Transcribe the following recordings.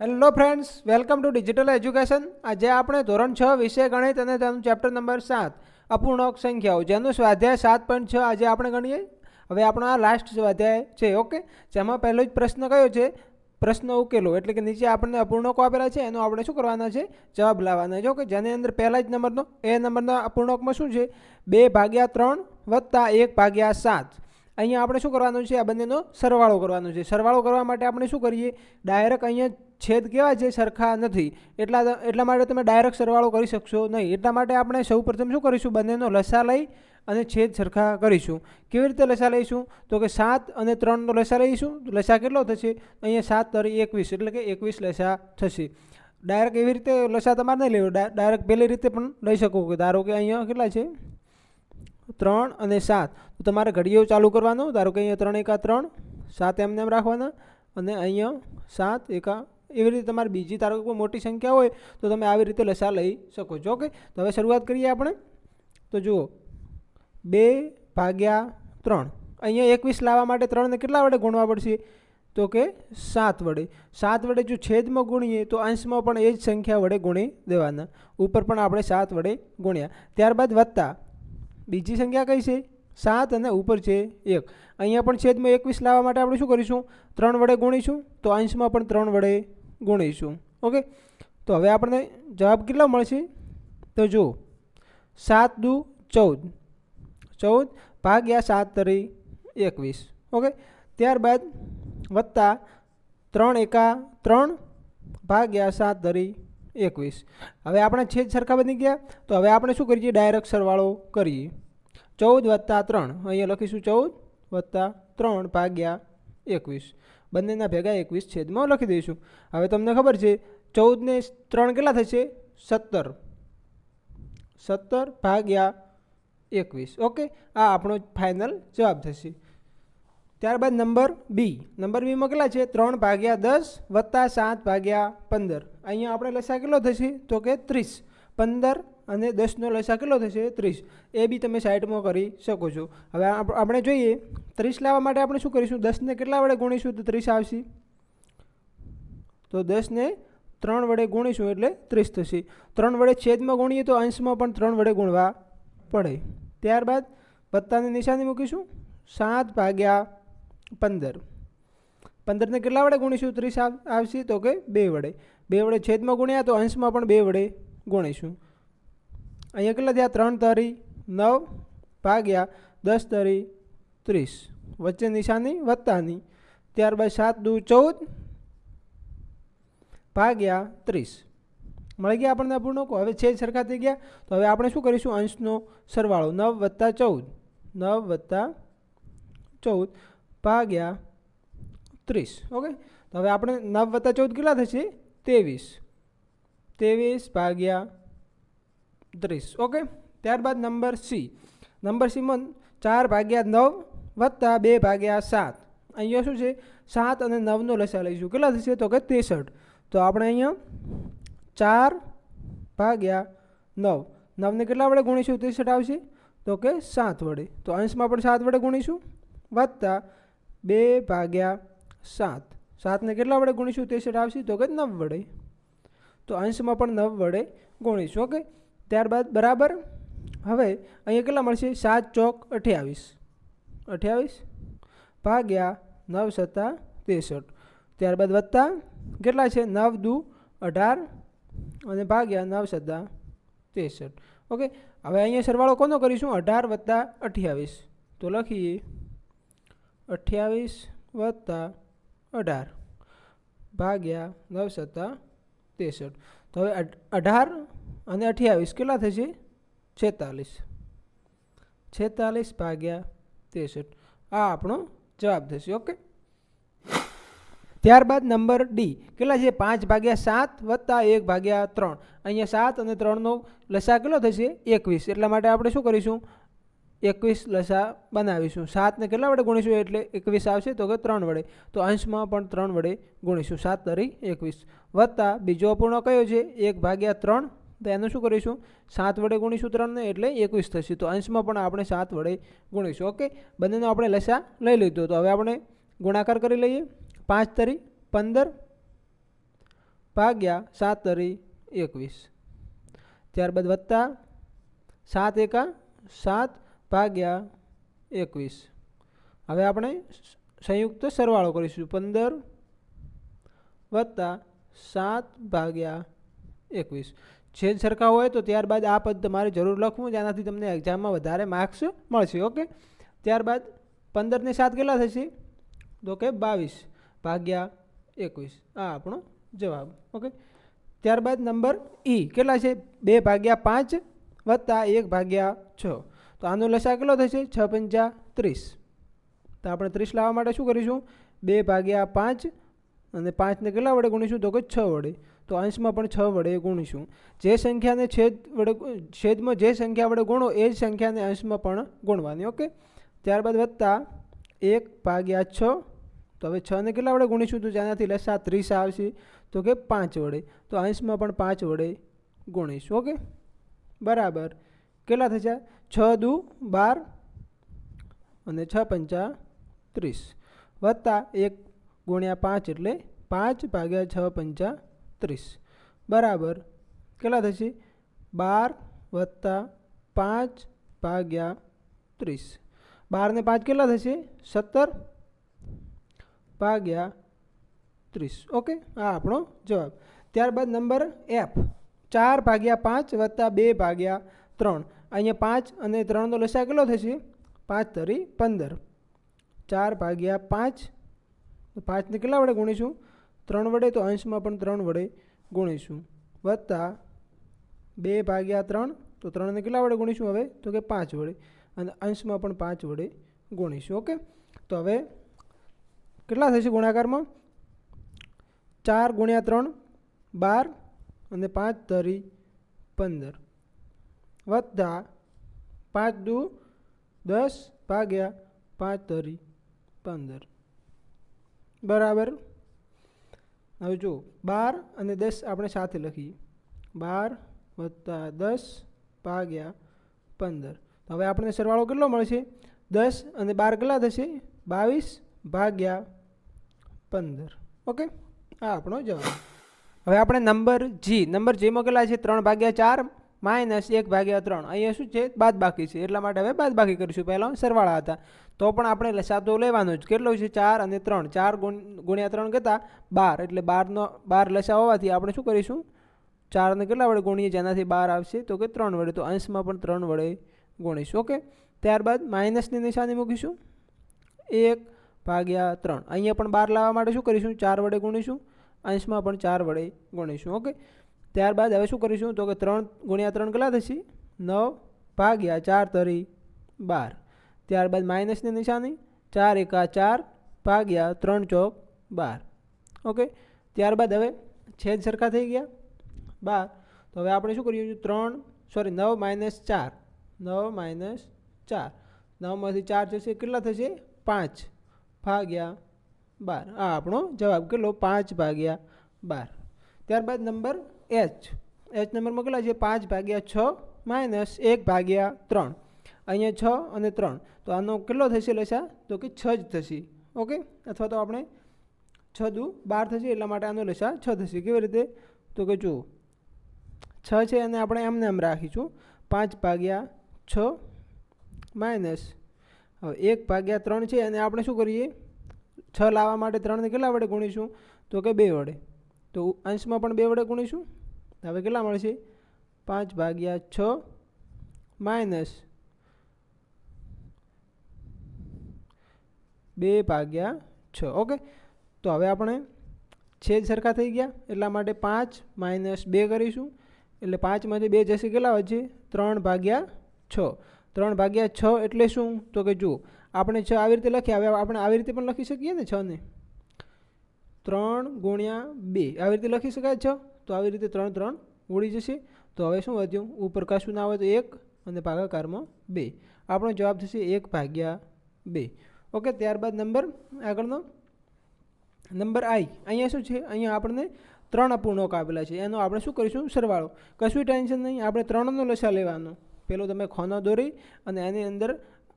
Hello friends welcome to digital education આજે આપણે ધોરણ છ વિષય ગણિત અને તેનું ચેપ્ટર નંબર સાત, અપૂર્ણાંક સંખ્યાઓ, જેનું સ્વાધ્યાય સાત પોઈન્ટ છ આજે આપણે ગણીએ. હવે આપણો આ લાસ્ટ સ્વાધ્યાય છે ઓકે જેમાં પહેલો જ પ્રશ્ન કયો છે? પ્રશ્ન ઉકેલો, એટલે કે નીચે આપણને અપૂર્ણકો આપેલા છે, એનો આપણે શું કરવાના છે? જવાબ લાવવાના છે ઓકે જેની અંદર પહેલા જ નંબરનો, એ નંબરના અપૂર્ણકમાં શું છે? બે ભાગ્યા ત્રણ વત્તા એક ભાગ્યા સાત. અહીંયા આપણે શું કરવાનું છે? આ બંનેનો સરવાળો કરવાનો છે. સરવાળો કરવા માટે આપણે શું કરીએ? ડાયરેક્ટ અહીંયા છેદ કેવા છે? સરખા નથી. એટલા એટલા માટે તમે ડાયરેક્ટ સરવાળો કરી શકશો નહીં. એટલા માટે આપણે સૌપ્રથમ શું કરીશું? બંનેનો લસા લઈ અને છેદ સરખા કરીશું. કેવી રીતે લસા લઈશું? તો કે સાત અને ત્રણનો લસા લઈશું. લસા કેટલો થશે? અહીંયા સાત તરી એકવીસ. એટલે કે એકવીસ લસા થશે. ડાયરેક્ટ એવી રીતે લસા તમારે નહીં લેવો. ડાયરેક્ટ પેલી રીતે પણ લઈ શકો. કે ધારો કે અહીંયા કેટલા છે? ત્રણ અને સાત. તો તમારે ઘડીઓ ચાલુ કરવાનો. ધારો કે અહીંયા ત્રણ એકા ત્રણ, સાત એમને એમ રાખવાના. અને અહીંયા સાત એકા, એવી રીતે તમારે બીજી ધારો કોઈ મોટી સંખ્યા હોય, તો તમે આવી રીતે લસા લઈ શકો છો. ઓકે? તો હવે શરૂઆત કરીએ આપણે. તો જુઓ. બે ભાગ્યા ત્રણ. અહીંયા એકવીસ લાવવા માટે ત્રણને કેટલા વડે ગુણવા પડશે? તો કે સાત વડે. સાત વડે જો છેદમાં ગુણીએ, તો અંશમાં પણ એ જ સંખ્યા વડે ગુણી દેવાના. ઉપર પણ આપણે સાત વડે ગુણ્યા. ત્યારબાદ વત્તા. બીજી સંખ્યા કઈ છે? સાત અને ઉપર છે એક. અહીંયા પણ છેદમાં એકવીસ લાવવા માટે આપણે શું કરીશું? ત્રણ વડે ગુણીશું તો અંશમાં પણ ત્રણ વડે ગુણીશું. ઓકે? તો હવે આપણને જવાબ કેટલા મળશે? તો જુઓ. સાત દુ ચૌદ. ચૌદ ભાગ્યા સાત તરી એકવીસ. ઓકે? ત્યારબાદ વત્તા ત્રણ એકા ત્રણ ભાગ્યા સાત તરી એકવીસ. હવે આપણે છેદ સરખા બની ગયા, તો હવે આપણે શું કરીએ? ડાયરેક્ટ સરવાળો કરીએ. ચૌદ વત્તા ત્રણ. અહીંયા લખીશું ચૌદ વત્તા ત્રણ ભાગ્યા એકવીસ. બંનેના ભેગા એકવીસ છેદમાં લખી દઈશું. હવે તમને ખબર છે ચૌદને ત્રણ કેટલા થશે? સત્તર. સત્તર ભાગ્યા એકવીસ. ઓકે? આ આપણો ફાઇનલ જવાબ થશે. ત્યારબાદ નંબર બી નંબર બીમાં કેટલા છે? ત્રણ ભાગ્યા દસ વત્તા સાત ભાગ્યા પંદર. અહીંયા આપણે લસા કેટલો થશે? તો કે ત્રીસ. પંદર અને દસનો લસા કેટલો થશે? ત્રીસ. એ બી તમે સાઈડમાં કરી શકો છો. હવે આપણે જોઈએ. ત્રીસ લાવવા માટે આપણે શું કરીશું? દસને કેટલા વડે ગુણીશું? તો ત્રીસ આવશે. તો દસને ત્રણ વડે ગુણીશું એટલે ત્રીસ થશે. ત્રણ વડે છેદમાં ગુણીએ તો અંશમાં પણ ત્રણ વડે ગુણવા પડે. ત્યારબાદ પત્તાની નિશાની મૂકીશું. સાત ભાગ્યા પંદર. પંદરને કેટલા વડે ગુણીશું? ત્રીસ આવશે તો કે બે વડે. બે વડે છેદમાં ગુણ્યા તો અંશમાં પણ બે વડે ગુણીશું. અહીંયા કેટલા થયા? ત્રણ તરી નવ ભાગ્યા દસ તરી ત્રીસ. વચ્ચે નિશાની વત્તાની ત્યારબાદ સાત દુ ચૌદ ભાગ્યા ત્રીસ. મળી ગયા આપણને અપૂર્ણકો હવે છેદ સરખા થઈ ગયા. તો હવે આપણે શું કરીશું? અંશનો સરવાળો. નવ વત્તા ચૌદ. નવ વત્તા ચૌદ. ભાગ્યા ત્રીસ. ઓકે? તો હવે આપણે નવ વત્તા ચૌદ કેટલા થશે? ત્રેવીસ. ત્રેવીસ ભાગ્યા ત્રીસ. ઓકે? ત્યારબાદ નંબર સી. નંબર સીમાં ચાર ભાગ્યા નવ વત્તા બે ભાગ્યા સાત. અહીંયા શું છે? સાત અને નવનો લસા લઈશું. કેટલા થશે? તો કે ત્રેસઠ. તો આપણે અહીંયા ચાર ભાગ્યા નવ. નવને કેટલા વડે ગુણીશું? ત્રેસઠ આવશે? તો કે સાત વડે. તો અંશમાં પણ સાત વડે ગુણીશું. વત્તા બે ભાગ્યા સાત. સાતને કેટલા વડે ગુણીશું? તેસઠ આવશે તો કે નવ વડે. તો અંશમાં પણ નવ વડે ગુણીશું, ઓકે? ત્યારબાદ બરાબર? હવે અહીંયા કેટલા મળશે? સાત ચોક અઠ્યાવીસ. અઠ્યાવીસ ભાગ્યા નવ સત્તા ત્રેસઠ ત્યારબાદ વત્તા કેટલા છે? નવ દુ અઢાર અને ભાગ્યા નવ સત્તા ત્રેસઠ ઓકે? હવે અહીંયા સરવાળો કોનો કરીશું? અઢાર વત્તા અઠ્યાવીસ. તો લખીએ. અઠ્યાવીસ વત્તા અઢાર ભાગ્યા નવ સત્તા ત્રેસઠ. તો હવે અઢાર અને અઠ્યાવીસ કેટલા થશે? છેતાલીસ. છેતાલીસ ભાગ્યા ત્રેસઠ. આ આપણો જવાબ થશે, ઓકે? ત્યારબાદ નંબર ડી. કેટલા છે? પાંચ ભાગ્યા સાત વત્તા એક ભાગ્યા ત્રણ. અહીંયા સાત અને ત્રણનો લસા કેટલો થશે? એકવીસ. એટલા માટે આપણે શું કરીશું? એકવીસ લસા બનાવીશું. સાતને કેટલા વડે ગુણીશું? એટલે એકવીસ આવશે તો કે ત્રણ વડે. તો અંશમાં પણ ત્રણ વડે ગુણીશું. સાત તરી એકવીસ. વત્તા બીજો અપૂર્ણ કયો છે? એક ભાગ્યા ત્રણ. તો એનું શું કરીશું? સાત વડે ગુણીશું ત્રણને એટલે એકવીસ થશે. તો અંશમાં પણ આપણે સાત વડે ગુણીશું. ઓકે? બંનેનો આપણે લસા લઈ લીધો. તો હવે આપણે ગુણાકાર કરી લઈએ. પાંચ તરી પંદર ભાગ્યા સાત તરી એકવીસ. ત્યારબાદ વત્તા સાત એકા સાત. ભાગ્યા એકવીસ. હવે આપણે સંયુક્ત સરવાળો કરીશું. પંદર વત્તા સાત ભાગ્યા એકવીસ. છેદ સરખા હોય તો ત્યારબાદ આ પદ તમારે જરૂર લખવું, જેનાથી તમને એક્ઝામમાં વધારે માર્ક્સ મળશે, ઓકે? ત્યારબાદ પંદરને સાત કેટલા થશે? તો કે બાવીસ ભાગ્યા એકવીસ. આ આપણો જવાબ, ઓકે? ત્યારબાદ નંબર ઈ કેટલા છે? બે ભાગ્યા પાંચ વત્તા એક ભાગ્યા છ. તો આનો લસા કેટલો થશે? છ પંચા ત્રીસ. તો આપણે ત્રીસ લાવવા માટે શું કરીશું? બે ભાગ્યા પાંચ અને પાંચને કેટલા વડે ગુણીશું? તો કે છ વડે. તો અંશમાં પણ છ વડે ગુણીશું. જે સંખ્યાને છેદ વડે છેદમાં જે સંખ્યા વડે ગુણો, એ જ સંખ્યાને અંશમાં પણ ગુણવાની, ઓકે? ત્યારબાદ વત્તા એક ભાગ્યા છ. તો હવે છને કેટલા વડે ગુણીશું? તો જેનાથી લસા ત્રીસ આવશે. તો કે પાંચ વડે. તો અંશમાં પણ પાંચ વડે ગુણીશું, ઓકે? બરાબર. કેટલા થશે છ દુ બાર અને છ પંચા ત્રીસ. વત્તા એક ગુણ્યા પાંચ એટલે પાંચ ભાગ્યા છ પંચા ત્રીસ. બરાબર. કેટલા થશે? બાર વત્તા પાંચ ભાગ્યા ત્રીસ. બારને પાંચ કેટલા થશે? સત્તર ભાગ્યા ત્રીસ. ઓકે, આ આપણો જવાબ. ત્યારબાદ નંબર એફ. ચાર ભાગ્યા પાંચ વત્તા બે ભાગ્યા ત્રણ. અહીંયા પાંચ અને ત્રણનો લસા કેટલો થશે? પાંચ તરી પંદર. ચાર ભાગ્યા પાંચ. પાંચને કેટલા વડે ગુણીશું? ત્રણ વડે તો અંશમાં પણ ત્રણ વડે ગુણીશું. વત્તા બે ભાગ્યા ત્રણ, તો ત્રણને કેટલા વડે ગુણીશું હવે? તો કે પાંચ વડે. અને અંશમાં પણ પાંચ વડે ગુણીશું, ઓકે? તો હવે કેટલા થશે ગુણાકારમાં? ચાર ગુણ્યા ત્રણ, બાર અને પાંચ તરી પંદર. વત્તા પાંચ દુ દસ ભાગ્યા પાંચ તરી પંદર. બરાબર? હવે જુઓ, બાર અને દસ આપણે સાથે લખીએ. બાર વત્તા દસ ભાગ્યા પંદર. તો હવે આપણને સરવાળો કેટલો મળશે? દસ અને બાર કેટલા થશે? બાવીસ ભાગ્યા પંદર. ઓકે? આ આપણો જવાબ. હવે આપણે નંબર જી, નંબર જેમાં કેટલા છે? ત્રણ ભાગ્યા ચાર. માઇનસ એક ભાગ્યા ત્રણ. અહીંયા શું છે? બાદ બાકી છે. એટલા માટે હવે બાદ બાકી કરીશું. પહેલાં સરવાળા હતા. તો પણ આપણે લસા તો લેવાનો જ. કેટલો છે? ચાર અને ત્રણ. ચાર ગુણ્યા ત્રણ કરતાં બાર. એટલે બારનો બાર લસા હોવાથી આપણે શું કરીશું? ચારને કેટલા વડે ગુણીએ? જેનાથી બાર આવશે તો કે ત્રણ વડે. તો અંશમાં પણ ત્રણ વડે ગુણીશું. ઓકે? ત્યારબાદ માઇનસની નિશાની મૂકીશું. એક ભાગ્યા ત્રણ. અહીંયા પણ બાર લાવવા માટે શું કરીશું? ચાર વડે ગુણીશું. અંશમાં પણ ચાર વડે ગુણીશું. ઓકે? ત્યારબાદ હવે શું કરીશું? તો કે ત્રણ ગુણ્યા ત્રણ કેટલા થશે? નવ ભાગ્યા ચાર તરી બાર. ત્યારબાદ માઇનસની નિશાની ચાર એકા ચાર ભાગ્યા ત્રણ ચોક બાર. ઓકે? ત્યારબાદ હવે છેદ સરખા થઈ ગયા. બાર. તો હવે આપણે શું કરીએ? ત્રણ, સોરી, નવ માઇનસ ચાર. નવ માઇનસ ચાર. નવમાંથી ચાર જશે, કેટલા થશે? પાંચ ભાગ્યા બાર. આ આપણો જવાબ કેટલો? પાંચ ભાગ્યા બાર. ત્યારબાદ નંબર એચ એચ નંબરમાં કેટલા છે પાંચ ભાગ્યા છ માઇનસ એક ભાગ્યા ત્રણ. અહીંયા છ અને ત્રણ. તો આનો કેટલો થશે લસા? તો કે છ જ થશે. ઓકે અથવા તો આપણે છ દુ બાર થશે, એટલા માટે આનો લસા છ થશે. કેવી રીતે? તો કે જુઓ. છ છે અને આપણે એમને એમ રાખીશું. પાંચ ભાગ્યા છ માઇનસ હવે એક ભાગ્યા ત્રણ છે અને આપણે શું કરીએ? છ લાવવા માટે ત્રણને કેટલા વડે ગુણીશું? તો કે બે વડે. તો અંશમાં પણ બે વડે ગુણીશું? હવે કેટલા મળશે? પાંચ ભાગ્યા છ માઇનસ બે ભાગ્યા છ. ઓકે? તો હવે આપણે છેદ સરખા થઈ ગયા. એટલા માટે પાંચ માઇનસ બે કરીશું. એટલે પાંચમાંથી બે જશે કેટલા વધશે ત્રણ ભાગ્યા છ. ત્રણ ભાગ્યા છ એટલે શું? તો કે જુઓ, આપણે છ આવી રીતે લખીએ હવે આપણે આવી રીતે પણ લખી શકીએ ને છને ત્રણ ગુણ્યા બે. આવી રીતે લખી શકાય છ? તો આવી રીતે ત્રણ ત્રણ ઉડી જશે. તો હવે શું વધ્યું? ઉપર કશું ના હોય તો એક અને ભાગાકારમાં બે. આપણો જવાબ થશે એક ભાગ્યા બે. ઓકે, ત્યારબાદ નંબર આગળનો. Number I. અહીંયા શું છે? અહીંયા આપણને ત્રણ અપૂર્ણાંક આપેલા છે. એનો આપણે શું કરીશું? સરવાળો. કશું ટેન્શન નહીં. આપણે ત્રણનો લસા લેવાનો. પેલો તમે ખોનો દોરી અને એની અંદર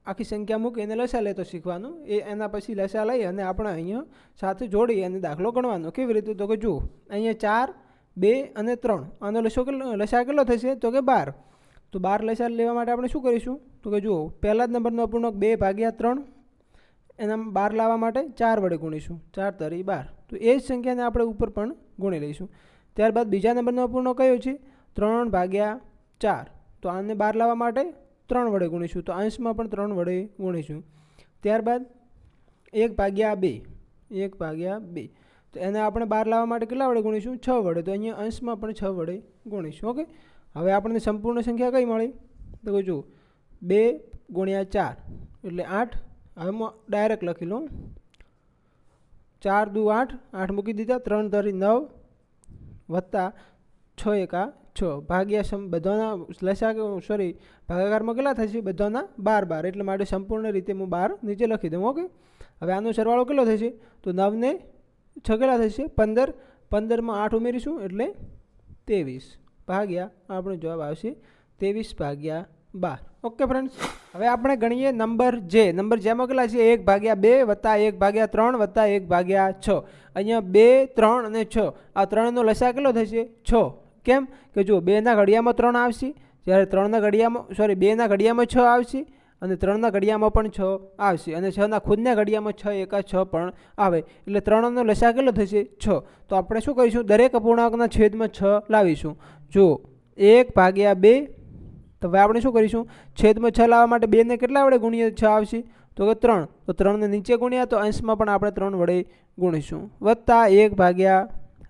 આખી સંખ્યા મૂકી એને લસા લેતો શીખવાનું. એ એના પછી લસા લઈ અને આપણે અહીંયા સાથે જોડી અને દાખલો ગણવાનો. કેવી રીતે? તો કે જુઓ, અહીંયા ચાર બે અને ત્રણ. આનો લસો લસા કેટલો થશે? તો કે બાર. તો બાર લસા લેવા માટે આપણે શું કરીશું? તો કે જુઓ, પહેલા જ નંબરનો અપૂર્ણાંક બે ભાગ્યા ત્રણ એના બાર લાવવા માટે ચાર વડે ગુણીશું. ચાર તરી બાર. તો એ જ સંખ્યાને આપણે ઉપર પણ ગુણી લઈશું. ત્યારબાદ બીજા નંબરનો અપૂર્ણાંક કયો છે? ત્રણ ભાગ્યા ચાર. તો આને બાર લાવવા માટે ત્રણ વડે ગુણીશું. તો અંશમાં પણ ત્રણ વડે ગુણીશું. ત્યારબાદ એક ભાગ્યા બે. એક ભાગ્યા બે. તો એને આપણે બાર લાવવા માટે કેટલા વડે ગુણીશું? છ વડે. તો અહીંયા અંશમાં પણ છ વડે ગુણીશું, ઓકે? હવે આપણને સંપૂર્ણ સંખ્યા કઈ મળી? તો કહું જુઓ બે ગુણ્યા ચાર, એટલે આઠ. હવે હું ડાયરેક્ટ લખી લઉં. ચાર દુ આઠ આઠ મૂકી દીધા, ત્રણ ધરી નવ, વત્તા છ એકા છ. ભાગ્યા સમ, બધાના, લસા સોરી ભાગાકારમાં કેટલા થશે બધાના બાર બાર. એટલે માટે સંપૂર્ણ રીતે હું બાર નીચે લખી દઉં, ઓકે? હવે આનો સરવાળો કેટલો થશે? તો નવને છ કેટલા થશે. પંદર, પંદરમાં આઠ ઉમેરીશું એટલે ત્રેવીસ. ભાગ્યા, આપણો જવાબ આવશે ત્રેવીસ ભાગ્યા બાર. ઓકે ફ્રેન્ડ્સ હવે આપણે ગણીએ નંબર જે. નંબર જેમાં કેટલા છે? એક ભાગ્યા બે વત્તા એક ભાગ્યા ત્રણ વત્તા એક ભાગ્યા છ. અહીંયા બે, ત્રણ અને છ. આ ત્રણનો લસા કેટલો થશે? છ. કેમ? કે જુઓ, બેના ઘડિયામાં ત્રણ આવશે. જ્યારે ત્રણના ઘડિયામાં સોરી બેના ઘડિયામાં છ આવશે. અને ત્રણના ઘડિયામાં પણ છ આવશે અને છના ખુદના ઘડિયામાં છ, એકા છ પણ આવે. એટલે ત્રણનો લસા કેટલો થશે? છ. તો આપણે શું કરીશું? દરેક અપૂર્ણાંકના છેદમાં છ લાવીશું. જો એક ભાગ્યા બે. તો હવે આપણે શું કરીશું? છેદમાં છ લાવવા માટે બેને કેટલા વડે ગુણીએ છ આવશે? તો કે ત્રણ. તો ત્રણને નીચે ગુણ્યા તો અંશમાં પણ આપણે ત્રણ વડે ગુણીશું. વત્તા એક ભાગ્યા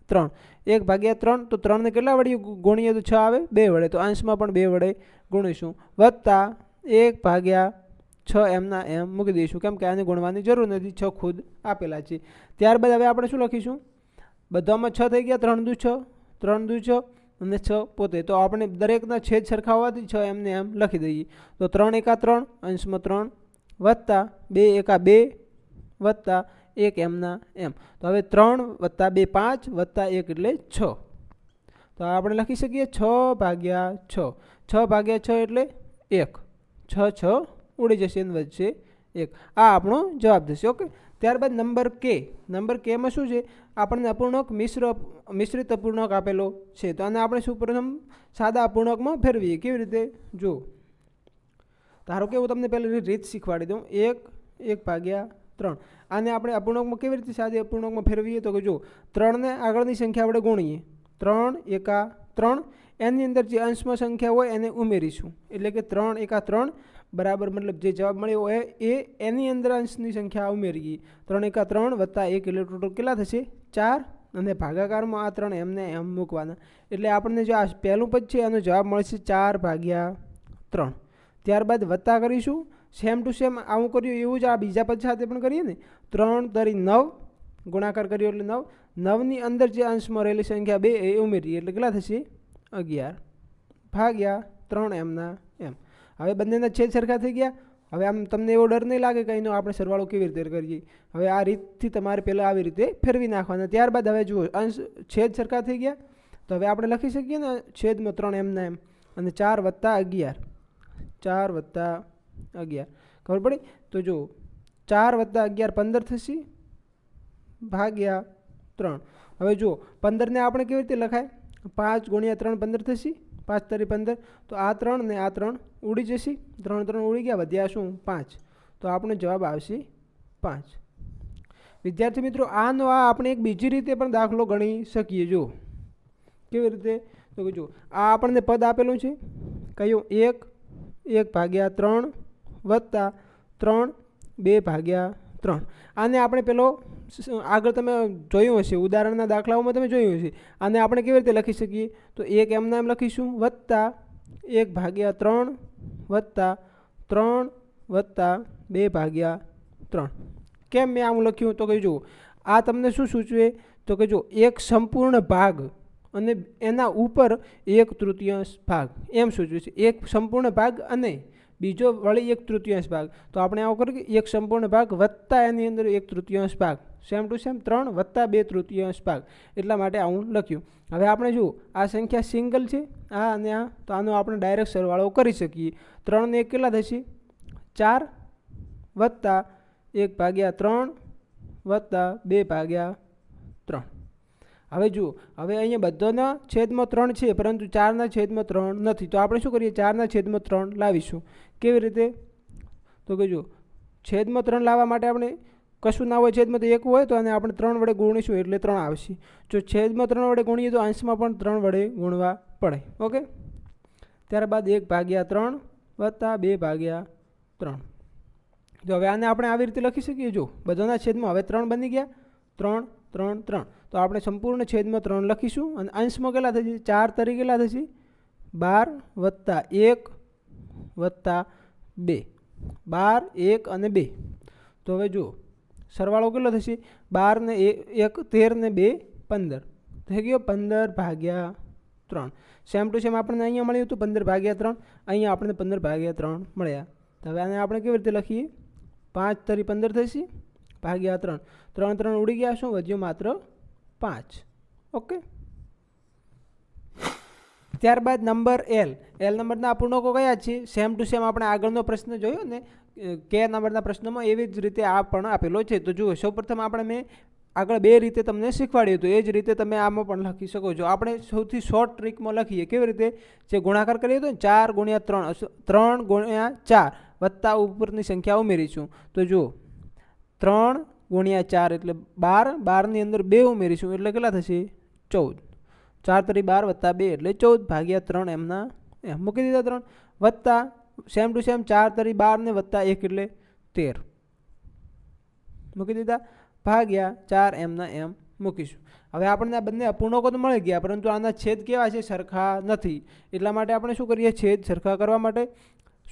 ત્રણ. એક ભાગ્યા ત્રણ. તો ત્રણને કેટલા વડે ગુણીએ તો છ આવે? બે વડે. તો અંશમાં પણ બે વડે ગુણીશું. વત્તા એક ભાગ્યા છ એમના એમ મૂકી દઈશું. કેમ કે આને ગુણવાની જરૂર નથી. છ ખુદ આપેલા છે. ત્યારબાદ હવે આપણે શું લખીશું? બધામાં છ થઈ ગયા, ત્રણ દુ છ, ત્રણ દુ છ અને છ પોતે. તો આપણે દરેકના છેદ સરખા હોવાથી છ એમને એમ લખી દઈએ. તો ત્રણ એકા ત્રણ, અંશમાં ત્રણ વત્તા બે એકા બે વત્તા એક એમના એમ. તો હવે ત્રણ વત્તા બે પાંચ વત્તા એક એટલે છ. તો આપણે લખી શકીએ છ ભાગ્યા છ. છ ભાગ્યા છ એટલે એક. છ છ ઉડી જશે એની વચ્ચે એક. આ આપણો જવાબ થશે. ઓકે? ત્યારબાદ નંબર કે નંબર કેમાં શું છે? આપણને અપૂર્ણાંક મિશ્ર, મિશ્રિત અપૂર્ણાંક આપેલો છે. તો આને આપણે શું પ્રથમ સાદા અપૂર્ણાંકમાં ફેરવીએ? કેવી રીતે? જો ધારો કે હું તમને પહેલાં રીત શીખવાડી દઉં. એક એક ભાગ્યા ત્રણ. આને આપણે અપૂર્ણાંકમાં કેવી રીતે સાદી અપૂર્ણાંકમાં ફેરવીએ? તો કે જો ત્રણને આગળની સંખ્યા આપણે ગુણીએ. ત્રણ, એકા, ત્રણ. એની અંદર જે અંશમાં સંખ્યા હોય એને ઉમેરીશું. એટલે કે ત્રણ એકા ત્રણ બરાબર મતલબ જે જવાબ મળ્યો હોય એ એની અંદર અંશની સંખ્યા ઉમેરીએ. ત્રણ એકા ત્રણ વત્તા એક એટલે ટોટલ કેટલા થશે? ચાર અને ભાગાકારમાં આ ત્રણ એમને એમ મૂકવાના. એટલે આપણને જો આ પહેલું પદ છે એનો જવાબ મળશે ચાર ભાગ્યા ત્રણ. ત્યારબાદ વત્તા કરીશું. સેમ ટુ સેમ આવું કર્યું, એવું જ આ બીજા પદ સાથે પણ કરીએ ને. ત્રણ તરી નવ, ગુણાકાર કર્યો એટલે નવ. નવની અંદર જે અંશમાં રહેલી સંખ્યા બે એ ઉમેરીએ. એટલે કેટલા થશે? અગિયાર ભાગ્યા ત્રણ એમના એમ. હવે બંનેના છેદ સરખા થઈ ગયા. હવે આમ તમને એવો ડર નહીં લાગે કે એનો આપણે સરવાળો કેવી રીતે કરીએ? હવે આ રીતથી તમારે પહેલાં આવી રીતે ફેરવી નાખવાના. ત્યારબાદ હવે જુઓ, અંશ છેદ સરખા થઈ ગયા. તો હવે આપણે લખી શકીએ ને, છેદમાં ત્રણ એમના એમ. અને ચાર વત્તા અગિયાર. ચાર વત્તા અગિયાર. ખબર પડી? તો જુઓ, ચાર વત્તા અગિયાર પંદર થશે. ભાગ્યા ત્રણ. હવે જુઓ, પંદરને આપણે કેવી રીતે લખાય? પાંચ ગુણ્યા ત્રણ પંદર થશે. પાંચ તરી પંદર. તો આ ત્રણ ને આ ત્રણ ઉડી જશે. ત્રણ ત્રણ ઉડી ગયા. વધ્યા શું? પાંચ. તો આપણો જવાબ આવશે પાંચ. વિદ્યાર્થી મિત્રો, આનો આ આપણે એક બીજી રીતે પણ દાખલો ગણી શકીએ. જો કેવી રીતે? તો જો આ આપણને પદ આપેલું છે. કયું? એક. એક ભાગ્યા ત્રણ વત્તા ત્રણ બે ભાગ્યા ત્રણ. આને આપણે પેલો આગળ તમે જોયું હશે, ઉદાહરણના દાખલાઓમાં તમે જોયું હશે. આને આપણે કેવી રીતે લખી શકીએ? તો એક એમના એમ લખીશું, વત્તા એક ભાગ્યા ત્રણ, વત્તા ત્રણ, વત્તા બે ભાગ્યા ત્રણ. કેમ મેં આમ લખ્યું? તો કે જુઓ, આ તમને શું સૂચવે? તો કે જો એક સંપૂર્ણ ભાગ અને એના ઉપર એક તૃતીયાંશ ભાગ. એમ સૂચવે છે. એક સંપૂર્ણ ભાગ અને બીજો વળી એક તૃતીયાંશ ભાગ. તો આપણે આવું કરીએ એક સંપૂર્ણ ભાગ વત્તા એની અંદર એક તૃતીયાંશ ભાગ. સેમ ટુ સેમ ત્રણ વત્તા બે તૃતીયાંશ ભાગ. એટલા માટે આવું લખ્યું. હવે આપણે જુઓ, આ સંખ્યા સિંગલ છે, આ અને આ. તો આનો આપણે ડાયરેક્ટ સરવાળો કરી શકીએ. ત્રણને એક કેટલા થશે? ચાર વત્તા એક ભાગ્યા ત્રણ વત્તા બે ભાગ્યા ત્રણ. હવે જુઓ, હવે અહીંયા બધાના છેદમાં ત્રણ છે, પરંતુ ચારના છેદમાં ત્રણ નથી. તો આપણે શું કરીએ? ચારના છેદમાં ત્રણ લાવીશું. કેવી રીતે? તો કે જુઓ, છેદમાં ત્રણ લાવવા માટે આપણે કશું ના હોય, છેદમાં તો એક હોય, તો અને આપણે ત્રણ વડે ગુણીશું એટલે ત્રણ આવશે. જો છેદમાં ત્રણ વડે ગુણીએ તો અંશમાં પણ ત્રણ વડે ગુણવા પડે. ઓકે? ત્યારબાદ એક ભાગ્યા ત્રણ વત્તા બે ભાગ્યા ત્રણ. જો હવે આને આપણે આવી રીતે લખી શકીએ? જો બધાના છેદમાં હવે ત્રણ બની ગયા. ત્રણ ત્રણ ત્રણ. તો આપણે સંપૂર્ણ છેદમાં ત્રણ લખીશું અને અંશમાં કેટલા થશે? ચાર તરી કેટલા થશે? બાર વત્તા એક વત્તા બે. બાર, એક અને બે. તો હવે જુઓ, સરવાળો કેટલો થશે? બાર ને એક, તેર ને બે, પંદર. થઈ ગયો પંદર ભાગ્યા ત્રણ. સેમ ટુ સેમ આપણને અહીંયા મળ્યું હતું પંદર ભાગ્યા ત્રણ. અહીંયા આપણને પંદર ભાગ્યા ત્રણ મળ્યા. તો હવે આને આપણે કેવી રીતે લખીએ? પાંચ તરી પંદર થશે. ભાગ્યા ત્રણ. ત્રણ ત્રણ ઉડી ગયા શું? વધ્યું માત્ર પાંચ. ઓકે. ત્યારબાદ નંબર એલ. એલ નંબરના અપૂર્ણાંકો કયા છે? સેમ ટુ સેમ આપણે આગળનો પ્રશ્ન જોયો ને કે નંબરના પ્રશ્નમાં એવી જ રીતે આ પણ આપેલો છે. તો જુઓ, સૌપ્રથમ આપણે મેં આગળ બે રીતે તમને શીખવાડ્યું હતું. એ જ રીતે તમે આમાં પણ લખી શકો છો. આપણે સૌથી શોર્ટ ટ્રીકમાં લખીએ. કેવી રીતે? જે ગુણાકાર કરીએ તો ચાર ગુણ્યા ત્રણ. ત્રણ ગુણ્યા ચાર વત્તા ઉપરની સંખ્યા ઉમેરીશું. તો જુઓ ત્રણ ગુણ્યા ચાર એટલે બાર. બારની અંદર બે ઉમેરીશું એટલે કેટલા થશે? ચૌદ. ચાર તરી બાર વત્તા બે એટલે ચૌદ ભાગ્યા ત્રણ એમના એમ. મૂકી દીધા ત્રણ. વત્તા સેમ ટુ સેમ ચાર તરી બાર ને વત્તા એક એટલે તેર. મૂકી દીધા. ભાગ્યા ચાર એમના એમ મૂકીશું. હવે આપણને આ બંને અપૂર્ણકો તો મળી ગયા, પરંતુ આના છેદ કેવા છે? સરખા નથી. એટલા માટે આપણે શું કરીએ? છેદ સરખા કરવા માટે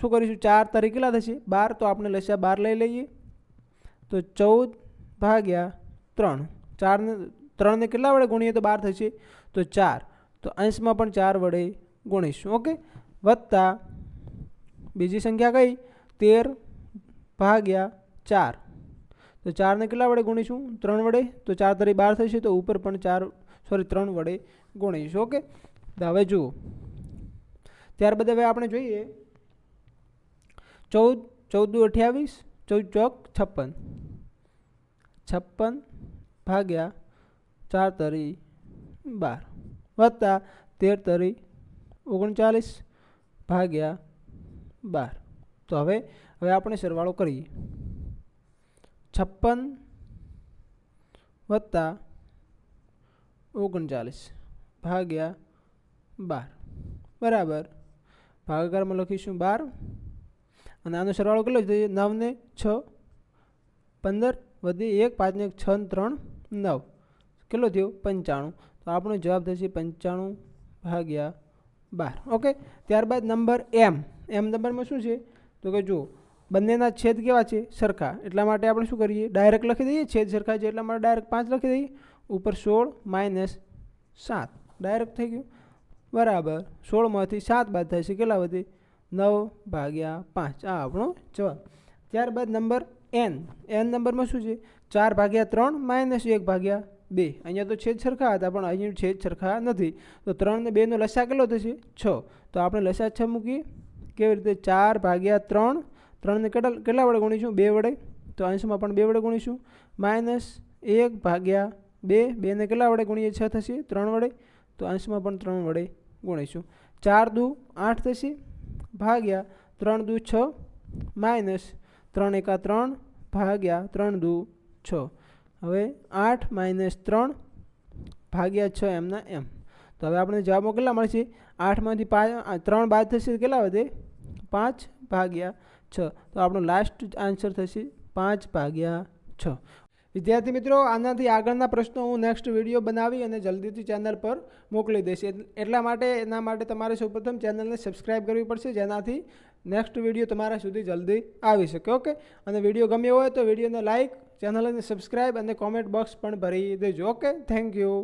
શું કરીશું? ચાર તરી કેટલા થશે? બાર. તો આપણે લસ્યા બાર લઈ લઈએ. તો ચૌદ ભાગ્યા ત્રણ. ચારને, ત્રણને કેટલા વડે ગુણીએ તો બાર થશે? તો ચાર. તો અંશમાં પણ ચાર વડે ગુણીશું, ઓકે? વત્તા બીજી સંખ્યા કઈ? તેર ભાગ્યા ચાર. તો ચારને કેટલા વડે ગુણીશું? ત્રણ વડે. તો ચાર તરી બાર થશે તો ઉપર પણ ચાર સોરી ત્રણ વડે ગુણીશું, ઓકે? હવે જુઓ. ત્યારબાદ હવે આપણે જોઈએ. ચૌદ ચૌદ અઠ્યાવીસ ચૌદ ચોક છપ્પન. છપ્પન ભાગ્યા ચાર તરી બાર. વત્તા તેર તરી ઓગણચાલીસ ભાગ્યા બાર. તો હવે હવે આપણે સરવાળો કરીએ. છપ્પન વત્તા ઓગણચાલીસ ભાગ્યા બાર. બરાબર. ભાગાકારમાં લખીશું બાર. અને આનો સરવાળો કેટલો થશે નવને છ, પંદર વધી એક પાંચને એક, છ ત્રણ, નવ. કેટલો થયો? પંચાણું. તો આપણો જવાબ થશે પંચાણું ભાગ્યા બાર. ઓકે? ત્યારબાદ નંબર એમ. એમ નંબરમાં શું છે? તો કે જુઓ, બંનેના છેદ કેવા છે? સરખા. એટલા માટે આપણે શું કરીએ? ડાયરેક્ટ લખી દઈએ. છેદ સરખા છે એટલા માટે ડાયરેક્ટ પાંચ લખી દઈએ. ઉપર સોળ માઇનસ સાત. ડાયરેક્ટ થઈ ગયું. બરાબર. સોળમાંથી સાત બાદ છે. કેટલા વધે? નવ ભાગ્યા પાંચ. આ આપણો જવાબ. ત્યારબાદ નંબર એન. એન નંબરમાં શું છે? ચાર ભાગ્યા ત્રણ માઇનસ એક ભાગ્યા બે. અહીંયા તો છેદ સરખા હતા, પણ અહીં છેદ સરખા નથી. તો ત્રણ ને બેનો લસા કેટલો થશે? છ. તો આપણે લસા છ મૂકીએ. કેવી રીતે? ચાર ભાગ્યા ત્રણ. ત્રણને કેટલા કેટલા વડે ગુણીશું? બે વડે. તો અંશમાં પણ બે વડે ગુણીશું. માઇનસ એક ભાગ્યા બે. બેને કેટલા વડે ગુણીએ? છ થશે. ત્રણ વડે. તો અંશમાં પણ ત્રણ વડે ગુણીશું. ચાર દુ આઠ થશે. ભાગ્યા ત્રણ દુ છ માઇનસ ત્રણ એકા ત્રણ ભાગ્યા ત્રણ દુ છ. હવે આઠ માઇનસ ત્રણ ભાગ્યા છ એમના એમ. તો હવે આપણે જવાબમાં કેટલા મળશે? આઠમાંથી પાંચ ત્રણ બાદ થશે કેટલા વધે? પાંચ ભાગ્યા છ. તો આપણો લાસ્ટ આન્સર થશે પાંચ ભાગ્યા છ. વિદ્યાર્થી મિત્રો, આનાથી આગળના પ્રશ્નો હું નેક્સ્ટ વીડિયો બનાવી અને જલ્દીથી ચેનલ પર મોકલી દઈશ. એટલા માટે, એના માટે તમારે સૌપ્રથમ ચેનલને સબસ્ક્રાઈબ કરવી પડશે, જેનાથી નેક્સ્ટ વીડિયો તમારા સુધી જલ્દી આવી શકે ઓકે અને વીડિયો ગમ્યો હોય તો વિડીયોને લાઇક ચેનલને સબસ્ક્રાઈબ અને કોમેન્ટ બોક્સ પણ ભરી દેજો ઓકે થેન્ક યુ